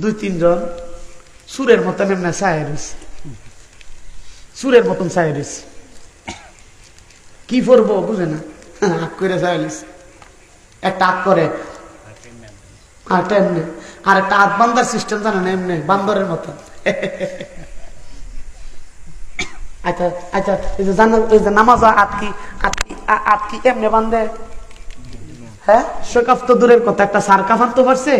দুই, তিনজন। সুরের মতন এমনি রয়েছে সুরের মতন রয়েছে কি করব বুঝে না? আগ করে রয়েছে একটা আগ করে। আর একটা এমনি। আর একটা হাত বান্দার সিস্টেম জানে না এমনি? বান্দরের মতন। আচ্ছা আচ্ছা এই যে এই যে নামাজ আটকি আটকি আটকি এমনি বান্ধে হ্যাঁ? সকাফ তো দূরের কথা, একটা সার কাফান তো পারছে।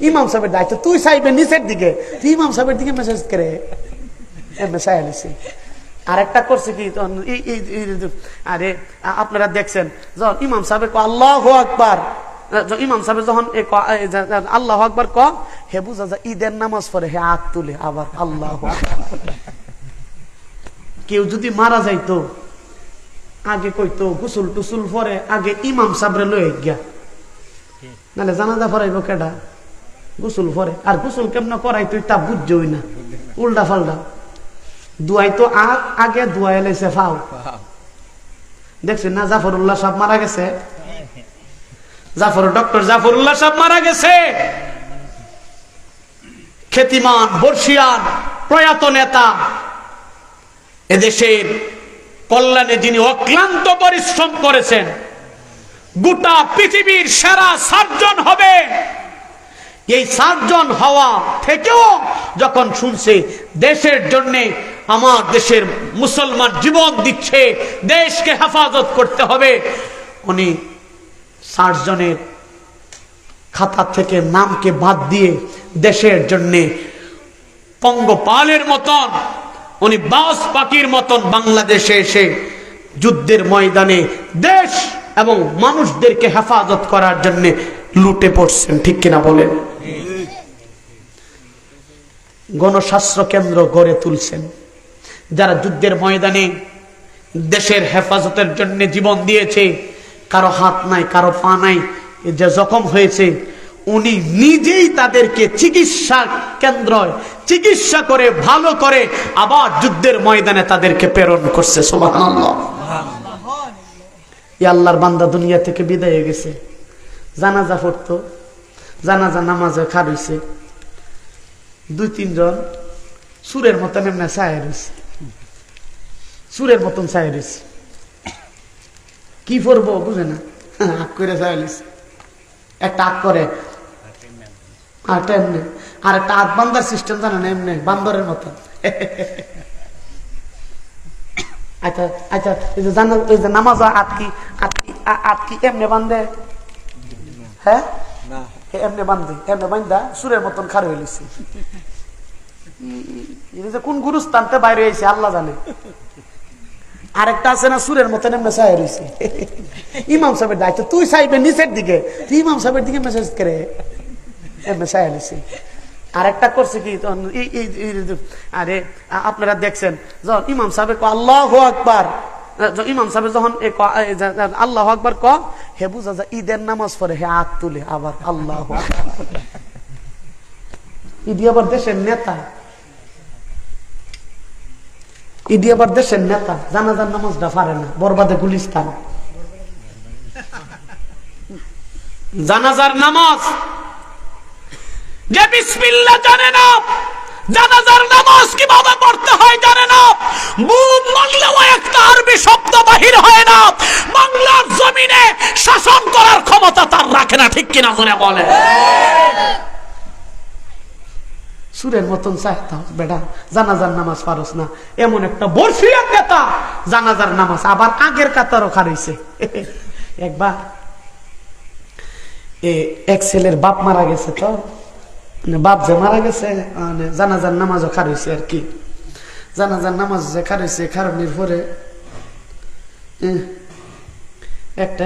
ইমাম সাহেবের দায়িত্ব তুই চাইবে নিচের দিকে তুই ইমাম সাহেবের দিকে মেসেজ করে একটা করছে কি আরে আপনারা দেখছেন যখন ইমাম সাহেবের আল্লাহ আকবার ইমাম সাহেব যখন যে- যে আল্লাহ আকবার ক হে বুঝা যায় ঈদের নামাজ পড়ে হে হাত তুলে আবার আল্লাহ কেউ যদি মারা যাইতো আগে কইতো গুসুল টুসুল পরে আগে ইমাম সাবরে লয়ে গিয়া নাহলে জানাজা পড়াইব কেডা? গুসুল পরে। আর গুসুল কেমন করাই তুই তা বুঝছই না। উল্টা ফাল্টা দুয়াই তো আগ দুয়াই লাইছে ফাও। দেখছেন না, জাফরুল্লাহ সব মারা গেছে? জাফর, ডক্টর জাফরুল্লাহ সব মারা গেছে? খ্যাতিমান বর্ষিয়ান, প্রয়াত নেতা। এদেশের কল্যাণে যিনি অক্লান্ত পরিশ্রম করেছেন গোটা পৃথিবীর সেরা সার্জন হবে। এই সার্জন হওয়া থেকেও যখন শুনছে, দেশের জন্য আমার দেশের মুসলমান জীবন দিচ্ছে, দেশকে হেফাজত করতে হবে, উনি সার্জনের খাতা থেকে নামকে বাদ দিয়ে দেশের জন্য পঙ্গপালের মতন, উনি বাস পাখির মতন বাংলাদেশে এসে যুদ্ধের ময়দানে দেশ এবং মানুষদেরকে হেফাজত করার জন্য লুটে পড়ছেন, ঠিক কিনা বলেন? গণস্বাস্থ্য কেন্দ্র গড়ে তুলছেন। যারা যুদ্ধের ময়দানে দেশের হেফাজতের জন্য জীবন দিয়েছে, কারও হাত নাই, কারও পা নাই যে জখম হয়েছে, উনি নিজেই তাদেরকে চিকিৎসা কেন্দ্র, চিকিৎসা করে, ভালো করে আবার যুদ্ধের ময়দানে তাদেরকে প্রেরণ করছে, সুবহানাল্লাহ। এই আল্লাহর বান্দা দুনিয়া থেকে বিদায় হয়ে গেছে। জানাজা পড়তো, জানাজা নামাজে খার হইছে। দুই, তিনজন সুরের মতন এমনি ছায় রয়েছে সুরের মতন ছায় রয়েছে কি করব বুঝে না। আগ করে ছায় একটা আগ করে। আর একটা এমনি। আর একটা হাত বান্দার সিস্টেম জানে না এমনি, বান্দরের মতন। আচ্ছা আচ্ছা এই যে জানো এই যে নামাজ আটকি আটকি আটকি এমনি বান্ধে হ্যাঁ এমনি বান্ধে এমনি বান্ধা সুরের মতন খার হইলিছে এটা যে কোন গুরুস্থানতে বাইরে হয়েছে আল্লাহ জানে আরেকটা আছে না সুরের মতন এমনি চাই রয়েছে ইমাম সাহেবের দায়িত্ব তুই চাইবে নিচের দিকে তুই ইমাম সাহেবের দিকে মেসেজ করে এমনি চাই রয়েছে আরেকটা করছে কি? যে- আরে, আপনারা দেখছেন, যখন ইমাম সাহেব আল্লাহ আকবার। ইমাম সাহেব যখন ক- যে- যে, আল্লাহ আকবার ক হে বুঝা যায় ঈদের নামাজ পড়ে, হে হাত তুলে আবার আল্লাহ আবার দেশের নেতা। আবার দেশের নেতা, জানাজার নামাজটা পারে না, বরবাদে গুলিস্তান। জানাজার নামাজ যে বিসমিল্লাহ জানে না, জানাজার নামাজ কীভাবে পড়তে হয় জানে না। বুম লাগলেও একটা আরবি শব্দ বাহির হয় না। বাংলার জমিনে শাসন করার ক্ষমতা তার রাখে না, ঠিক কিনা জোরে বলে? সুরের মতন চাইতা বেটা, জানাজার নামাজ পারস না। এমন একটা বর্ষিয়ার নেতা, জানাজার নামাজ আবার আগের কাতারও খারাইছে একবার এ এক ছেলের বাপ মারা গেছে তো বাপ যে মারা গেছে মানে জানাজার নামাজও খারাইছে আর কি। জানাজার নামাজ যে খারাইছে খারানির পরে একটা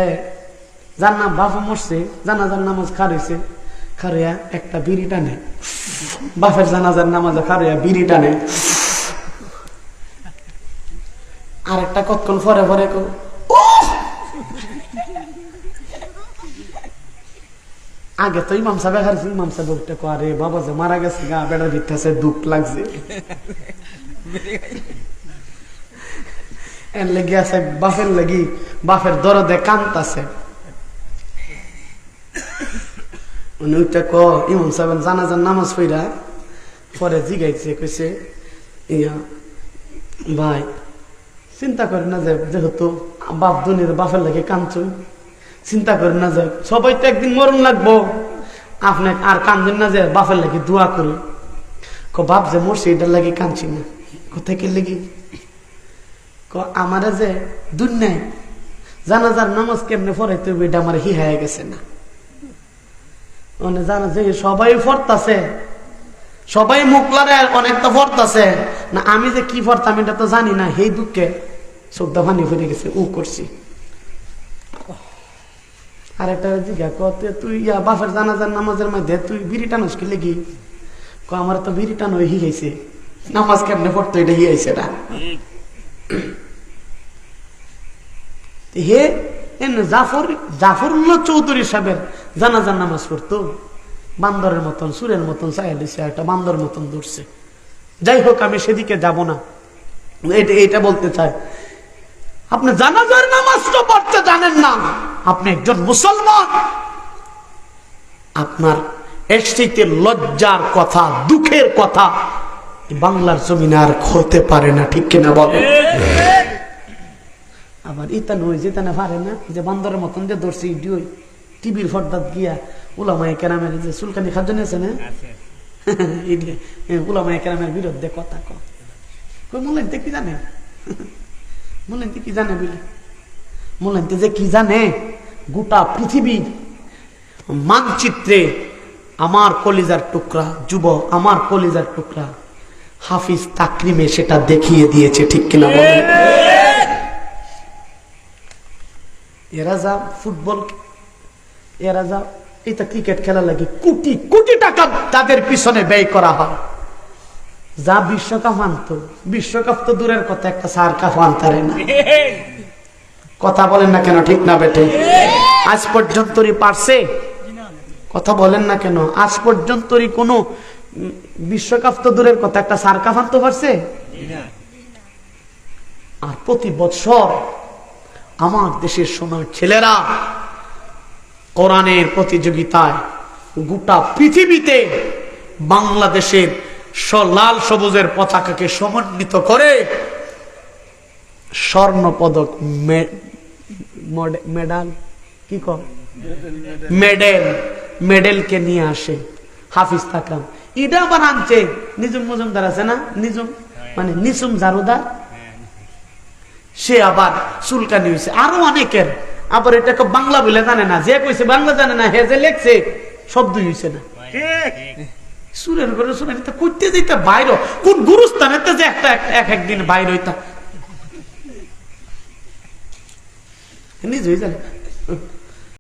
নাম বাপও মরছে, জানাজার নামাজ খারাইছে খারিয়া একটা বিড়ি টানে। বাপের জানাজার নামাজে খারিয়া বিড়ি টানে। আর একটা কতক্ষণ পরে পরে কো, "উহ!" আগে তো ইমাম সাহেব খাইছে ইমাম সাহেব উঠতে আরে বাবা যে মারা গেছে গা বেড়ার ভিত্তাছে দুঃখ লাগছে। এর লেগে আছে দরদে উনি ক ইমাম সাহেব, জানাজার নামাজ পড়া? পরে জিগাইছে, কইছে, ইয়া, ভাই, চিন্তা করেন না যে, যেহেতু বাপ দুনিয়ার বাপের লাগে কাঁদছুন চিন্তা করেন না যে সবাই তো একদিন মরণ লাগবো। আপনি আর কান্দেন না যে বাপের লাগে দোয়া করুন ক বাপ যে মরছে, এটার লাগে কাঁদছি না। কোথায় কে লেগে? ক আমারে যে দুনিয়ায় জানাজার নামাজ কেমনে পড়াইতে হবে এটা আমার হিহায় গেছে না। মানে জানা যে সবাই ফরতাছে সবাই মুখলারে অনেকটা ফরতাছে না, আমি যে কি ফরতাম এটা তো জানি না। সেই দুঃখে চোখটা পানি ফিরে গেছে ও করছি। আর একটা জিজ্ঞা কতে তুই ইয়া বাপের জানাজার নামাজের মধ্যে তুই বিড়ি টানুস কি ক আমার তো বিড়ি টানো গেছে নামাজ কেমনে পড়তো এটা হি আইছে না হে জাফর চৌধুরী সাহেবের জানাজার নামাজ পড়তো। বান্দরের মতন, সুরের মতন চাইয়া দিছে একটা বান্দর মতন দৌড়ছে যাই হোক, আমি সেদিকে যাব না। এটা বলতে চাই আপনি জানাজার নামাজ তো পড়তে জানেন না। আপনি একজন মুসলমান। আপনার চাইতে লজ্জার কথা দুঃখের কথা বাংলার জমিনে আর হতে পারে না ঠিক কিনা বলে আবার ইতা নয় যেতে না পারে না যে বান্দরের মতন যে দর্শি ইডিও টিভির ফর্দাত গিয়া উলামায় কেরামের যে সুলকানি খাদ্য নিয়েছে না? উলামায় কেরামের বিরুদ্ধে কথা কয়। কই মোলেনতে কি জানে? মোলেনতে কি জানে বলে? মোলেনতে যে কি জানে? গোটা পৃথিবী মানচিত্রে আমার কলিজার টুকরা, যুব, আমার কলিজার টুকরা, হাফিজ তাকরিমে সেটা দেখিয়ে দিয়েছে, ঠিক কিনা এরা যা ফুটবল, এরা যা, এটা ক্রিকেট খেলা লাগে, কোটি কোটি টাকা তাদের পিছনে ব্যয় করা হয়। যা বিশ্বকাপ আনত, বিশ্বকাপ তো দূরের কথা, একটা সার কাপ আনতারে না। কথা বলেন না কেন ঠিক না বেটে আজ পর্যন্তই পারছে? কথা বলেন না কেন? আজ পর্যন্তই কোনো বিশ্বকাপ তো দূরের কথা একটা সার কাপ আনতে পারছে? আর প্রতি বছর আমার দেশের সময় ছেলেরা কোরআনের প্রতিযোগিতায় গোটা পৃথিবীতে বাংলাদেশের স- লাল সবুজের পতাকাকে সমন্বিত করে স্বর্ণ পদক মেডাল, কি কর মেডেল, মেডেলকে নিয়ে আসে হাফিজ তাকাম এটা আবার আনছে নিজুম মজুমদার আছে না? নিজুম? মানে নিসুম জারুদার? সে আবার চুলকানি হয়েছে আরও অনেকের। আবার এটাকে বাংলা বলে জানে না। যে কইছে বাংলা জানে না, হে যে লেখছে শব্দ হয়েছে না। সুরের শুনে তা করতে যেতে বাইর কোন গুরুস্থানে যে একটা- এক একদিন বাইর হইতা। নিজ হয়ে জানে